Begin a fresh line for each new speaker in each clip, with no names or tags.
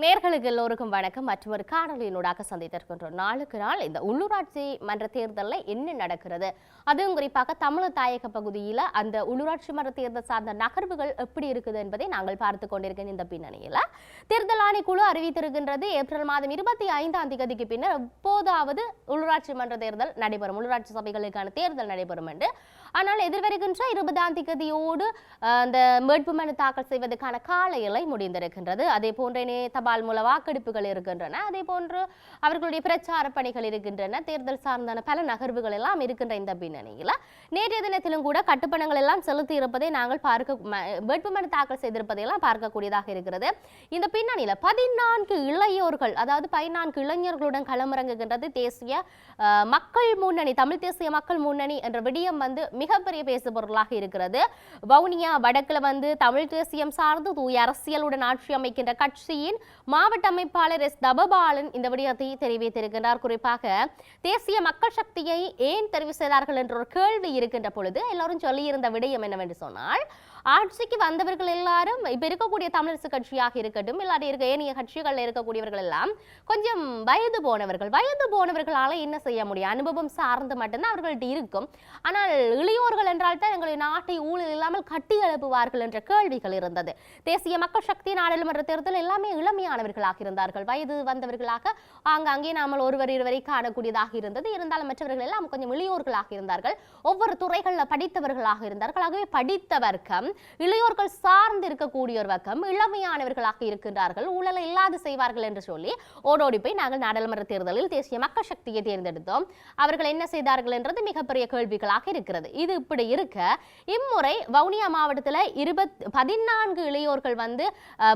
நேர்களுக்கு எல்லோருக்கும் வணக்கம். மற்றும் ஒரு காணொலியினூடாக சந்தித்திருக்கின்றோம். நாளுக்கு நாள் இந்த உள்ளூராட்சி மன்ற தேர்தலில் என்ன நடக்கிறது? அதுவும் குறிப்பாக தமிழர் தாயக பகுதியில் அந்த உள்ளூராட்சி மன்ற தேர்தல் சார்ந்த நகர்வுகள் எப்படி இருக்குது என்பதை நாங்கள் பார்த்து கொண்டிருக்கிற இந்த பின்னணியில் தேர்தல் ஆணைக்குழு அறிவித்திருக்கின்றது. ஏப்ரல் மாதம் இருபத்தி ஐந்தாம் தேதிக்கு பின்னர் எப்போதாவது உள்ளூராட்சி மன்ற தேர்தல் நடைபெறும். உள்ளூராட்சி சபைகளுக்கான தேர்தல் நடைபெறும் என்று. ஆனால் எதிர்வருகின்ற இருபதாம் தேதியோடு அந்த வேட்புமனு தாக்கல் செய்வதற்கான கால எல்லை முடிந்திருக்கின்றது. அதே போன்றே தபால் மூல வாக்கெடுப்புகள் இருக்கின்றன. அதே போன்று அவர்களுடைய பிரச்சார பணிகள் இருக்கின்றன. தேர்தல் சார்ந்தான பல நகர்வுகள் எல்லாம் இருக்கின்ற இந்த பின்னணியில் நேற்றைய தினத்திலும் கூட கட்டுப்பணங்கள் எல்லாம் செலுத்தி இருப்பதை நாங்கள் பார்க்க வேட்புமனு தாக்கல் செய்திருப்பதை எல்லாம் பார்க்கக்கூடியதாக இருக்கிறது. இந்த பின்னணியில் பதினான்கு இளையோர்கள் அதாவது பதினான்கு இளைஞர்களுடன் களமிறங்குகின்றது தேசிய மக்கள் முன்னணி தமிழ் தேசிய மக்கள் முன்னணி என்ற விடயம் வந்து மிகப்பெரிய பேசுபொருளாக இருக்கிறது. வவுனியா வடக்கில் வந்து தமிழ் தேசியம் சார்ந்து தூய அரசியலுடன் ஆட்சி அமைக்கின்ற கட்சியின் மாவட்ட அமைப்பாளர் எஸ் தபபாலன் இந்த விடயத்தை தெரிவித்திருக்கிறார். குறிப்பாக தேசிய மக்கள் சக்தியை ஏன் தெரிவு செய்தார்கள் என்ற ஒரு கேள்வி இருக்கின்ற பொழுது எல்லாரும் சொல்லியிருந்த விடயம் என்னவென்று சொன்னால் ஆட்சிக்கு வந்தவர்கள் எல்லாரும் இப்ப இருக்கக்கூடிய தமிழரசு கட்சியாக இருக்கட்டும் இல்லாட்டி இருக்க ஏனைய கட்சிகள்ல இருக்கக்கூடியவர்கள் எல்லாம் கொஞ்சம் வயது போனவர்கள் வயது போனவர்களால என்ன செய்ய முடியும்? அனுபவம் சார்ந்து மட்டும்தான் அவர்கள்ட்ட இருக்கும். ஆனால் இளையோர்கள் என்றால் தான் எங்களுடைய நாட்டை ஊழல் இல்லாமல் கட்டி எழுப்புவார்கள் என்ற கேள்விகள் இருந்தது. தேசிய மக்கள் சக்தி நாடாளுமன்ற தேர்தல் எல்லாமே இளமையானவர்களாக இருந்தார்கள். வயது வந்தவர்களாக ஆங்காங்கே நாமல் ஒருவர் இருவரை காணக்கூடியதாக இருந்தது. இருந்தாலும் மற்றவர்கள் எல்லாம் கொஞ்சம் இளையோர்களாக இருந்தார்கள். ஒவ்வொரு துறைகளில் படித்தவர்களாக இருந்தார்கள். ஆகவே படித்த வர்க்கம் இளையோர்கள் சார்ந்து இருக்கக்கூடிய ஒரு வக்கம் இளமையானவர்களாக இருக்கின்றார்கள் ஊழலை இல்லாது செய்வார்கள் என்று சொல்லி ஓடோடி போய் நாங்கள் நாடாளுமன்ற தேர்தலில் தேசிய மக்கள் சக்தியை தேர்ந்தெடுத்தோம். அவர்கள் என்ன செய்தார்கள் என்றது மிகப்பெரிய கேள்விகளாக இருக்கிறது. இது இப்படி இருக்க இம்முறை வவுனியா மாவட்டத்தில் இருபத் பதினான்கு இளையோர்கள் வந்து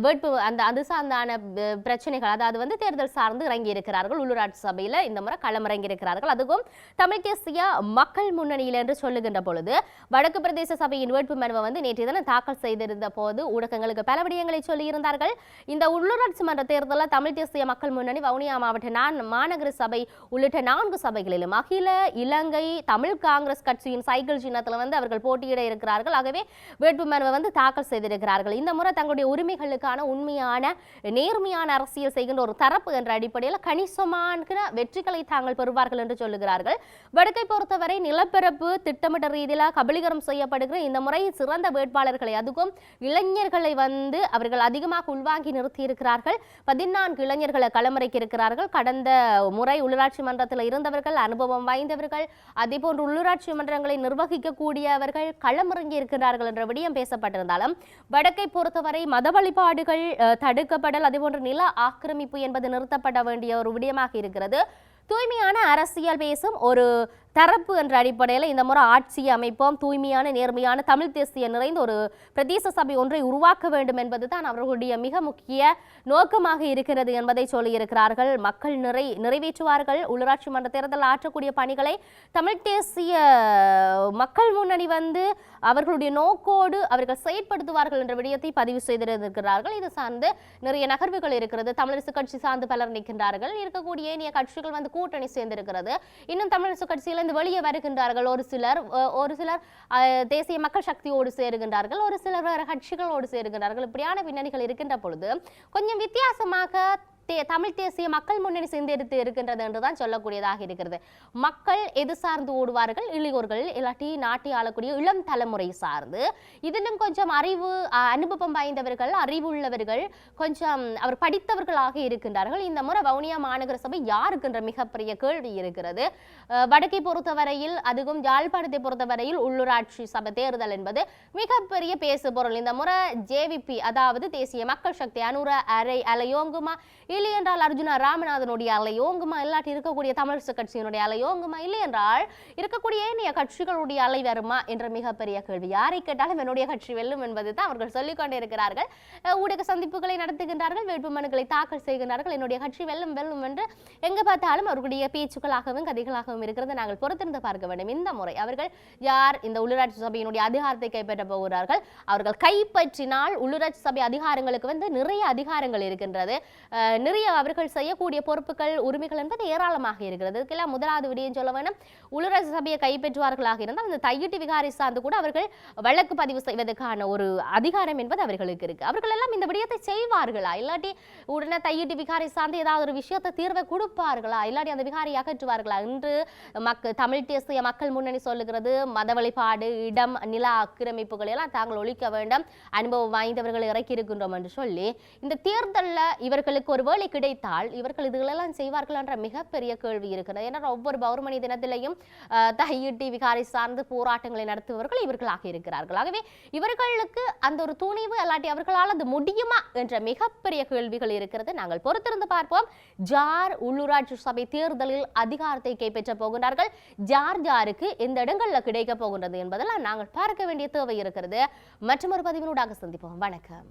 வேட்பு அந்த அது சார்ந்தான பிரச்சனைகள் அதாவது வந்து தேர்தல் சார்ந்து இறங்கி இருக்கிறார்கள். உள்ளூராட்சி சபையில் இந்த முறை களமிறங்கி இருக்கிறார்கள். அதுவும் தமிழ் தேசிய மக்கள் முன்னணியில் என்று சொல்லுகின்ற பொழுது வடக்கு பிரதேச சபையின் வேட்பு மனுவை வந்து நேற்று இதனை தாக்கல் செய்திருந்த போது ஊடகங்களுக்கு பல விடயங்களை சொல்லியிருந்தார்கள். இந்த உள்ளூராட்சி மன்ற தேர்தலில் தமிழ் தேசிய மக்கள் முன்னணி வவுனியா மாவட்ட நான் மாநகர சபை உள்ளிட்ட நான்கு சபைகளிலும் அகில இலங்கை தமிழ் காங்கிரஸ் கட்சியின் சைக்கிள் சின்னத்தில் வந்து அவர்கள் போட்டியிட இருக்கிறார்கள். ஆகவே வேட்புமனுவை வந்து தாக்கல் செய்திருக்கிறார்கள். இந்த முறை தங்களுடைய உரிமைகளுக்கான உண்மையான நேர்மையான அரசியல் செய்கின்ற ஒரு தரப்பு என்ற அடிப்படையில் கணிசமான வெற்றிகளை தாங்கள் பெறுவார்கள் என்று சொல்லுகிறார்கள். வடக்கை பொறுத்தவரை நிலப்பரப்பு திட்டமிட்ட ரீதியில் கபலீகரம் செய்யப்படுகிற இந்த முறை சிறந்த வேட்பு வேட்பாளர்களை அதுவும் இளைஞர்களை வந்து அவர்கள் அதிகமாக உள்வாங்கி நிறுத்தி இருக்கிறார்கள் பதினான்கு இளைஞர்களை களமிறக்கி இருக்கிறார்கள் கடந்த முறை உள்ளூராட்சி மன்றத்தில் இருந்தவர்கள் அனுபவம் வாய்ந்தவர்கள் அதே போன்று உள்ளூராட்சி மன்றங்களை நிர்வகிக்கக்கூடியவர்கள் களமிறங்கி இருக்கிறார்கள் என்ற விடயம் பேசப்பட்டிருந்தாலும் வடக்கை பொறுத்தவரை மத வழிபாடுகள் தடுக்கப்படல் அதேபோன்று நில ஆக்கிரமிப்பு என்பது நிறுத்தப்பட வேண்டிய ஒரு விடயமாக இருக்கிறது. தூய்மையான அரசியல் பேசும் ஒரு தரப்பு என்ற அடிப்படையில் இந்த முறை ஆட்சி அமைப்போம். தூய்மையான நேர்மையான தமிழ் தேசிய நிறைந்த ஒரு பிரதேச சபை ஒன்றை உருவாக்க வேண்டும் என்பது தான் அவர்களுடைய மிக முக்கிய நோக்கமாக இருக்கிறது என்பதை சொல்லியிருக்கிறார்கள். மக்கள் நிறை நிறைவேற்றுவார்கள். உள்ளூராட்சி மன்ற தேர்தல் ஆற்றக்கூடிய பணிகளை தமிழ் தேசிய மக்கள் முன்னணி வந்து அவர்களுடைய நோக்கோடு அவர்கள் செயற்படுத்துவார்கள் என்ற விடயத்தை பதிவு செய்திருக்கிறார்கள். இது சார்ந்து நிறைய நகர்வுகள் இருக்கிறது. தமிழரசு கட்சி சார்ந்து பலர் நிற்கின்றார்கள். இருக்கக்கூடிய ஏனைய கட்சிகள் வந்து கூட்டணி சேர்ந்திருக்கிறது. இன்னும் தமிழரசு கட்சியிலிருந்து வெளியே வருகின்றார்கள். ஒரு சிலர் ஒரு சிலர் தேசிய மக்கள் சக்தியோடு சேருகின்றார்கள். ஒரு சிலர் வேறு கட்சிகளோடு சேருகின்றார்கள். இப்படியான பின்னணிகள் இருக்கின்ற பொழுது கொஞ்சம் வித்தியாசமாக தமிழ் தேசிய மக்கள் முன்னணி சிந்தித்து இருக்கின்றது என்றுதான் சொல்லக்கூடியதாக இருக்கிறது. மக்கள் எது சார்ந்து ஓடுவார்கள்? இளையோர்கள் இல்லாட்டி நாட்டி ஆளக்கூடிய இளம் தலைமுறை சார்ந்து. இதிலும் கொஞ்சம் அறிவு அஹ், அனுபவம் வாய்ந்தவர்கள் அறிவுள்ளவர்கள் கொஞ்சம் அவர் படித்தவர்களாக இருக்கின்றார்கள். இந்த முறை வவுனியா மாநகர சபை யாருக்கின்ற மிகப்பெரிய கேள்வி இருக்கிறது. அஹ், வடக்கை பொறுத்தவரையில் அதுவும் யாழ்ப்பாணத்தை பொறுத்தவரையில் உள்ளூராட்சி சபை தேர்தல் என்பது மிகப்பெரிய பேசு பொருள் இந்த முறை ஜேவிபி அதாவது தேசிய மக்கள் சக்தி அனுர அரை அலையோங்குமா இல்லை என்றால் அர்ஜுனா ராமநாதனுடைய அலையோங்குமா இல்லாட்டி இருக்கக்கூடிய தமிழரசு கட்சியினுடைய அலையோங்குமா இல்லை என்றால் இருக்கக்கூடிய ஏனைய கட்சிகளுடைய அலை வருமா என்ற மிகப்பெரிய கேள்வி. யாரை கேட்டாலும் என்னுடைய கட்சி வெல்லும் என்பது தான் அவர்கள் சொல்லிக்கொண்டே இருக்கிறார்கள் ஊடக சந்திப்புகளை நடத்துகின்றார்கள் வேட்புமனுக்களை தாக்கல் செய்கின்றார்கள். என்னுடைய கட்சி வெல்லும் வெல்லும் என்று எங்கே பார்த்தாலும் அவர்களுடைய பேச்சுக்களாகவும் கதைகளாகவும் இருக்கிறது. நாங்கள் பொறுத்திருந்து பார்க்க வேண்டும். இந்த முறை அவர்கள் யார்? இந்த உள்ளூராட்சி சபையினுடைய அதிகாரத்தை கைப்பற்ற போகிறார்கள். அவர்கள் கைப்பற்றினால் உள்ளூராட்சி சபை அதிகாரங்களுக்கு வந்து நிறைய அதிகாரங்கள் இருக்கின்றது. நிறைய அவர்கள் செய்யக்கூடிய பொறுப்புகள் உரிமைகள் என்பது ஏராளமாக இருக்கிறது. இதுக்கெல்லாம் முதலாவது விடயம் சொல்ல வேணும். சபையை கைப்பற்றுவார்களாக இருந்தால் அந்த தையிட்டு விகாரை சார்ந்து கூட அவர்கள் வழக்கு பதிவு செய்வதற்கான ஒரு அதிகாரம் என்பது அவர்களுக்கு இருக்கு. அவர்கள் எல்லாம் இந்த விடயத்தை செய்வார்களா? இல்லாட்டி உடனே தையிட்டு விகாரை சார்ந்து ஏதாவது ஒரு விஷயத்தை தீர்வை கொடுப்பார்களா? இல்லாட்டி அந்த விகாரி அகற்றுவார்களா? என்று மக்கள் தமிழ் தேசிய மக்கள் முன்னணி சொல்லுகிறது மத வழிபாடு இடம் நில ஆக்கிரமிப்புகள் எல்லாம் தாங்கள் ஒழிக்க வேண்டும். அனுபவம் வாய்ந்தவர்களை இறக்கி இருக்கின்றோம் என்று சொல்லி இந்த தேர்தலில் இவர்களுக்கு ஒரு வேலை கிடைத்தால் இவர்கள் இதுகளெல்லாம் செய்வார்கள் என்ற மிகப்பெரிய கேள்வி இருக்கிறது. ஏன்னா ஒவ்வொரு பௌர்மணி தினத்திலையும் தையிட்டி விகாரை சார்ந்து போராட்டங்களை நடத்துபவர்கள் இவர்களாக இருக்கிறார்கள். ஆகவே இவர்களுக்கு அந்த ஒரு துணிவு அல்லாட்டி அவர்களால் அது முடியுமா என்ற மிகப்பெரிய கேள்விகள் இருக்கிறது. நாங்கள் பொறுத்திருந்து பார்ப்போம். ஜார் உள்ளூராட்சி சபை தேர்தலில் அதிகாரத்தை கைப்பற்ற போகின்றார்கள். ஜார் ஜாருக்கு இந்த இடங்களில் கிடைக்க போகின்றது என்பதெல்லாம் நாங்கள் பார்க்க வேண்டிய தேவை இருக்கிறது. மற்றொரு பதிவினூடாக சந்திப்போம். வணக்கம்.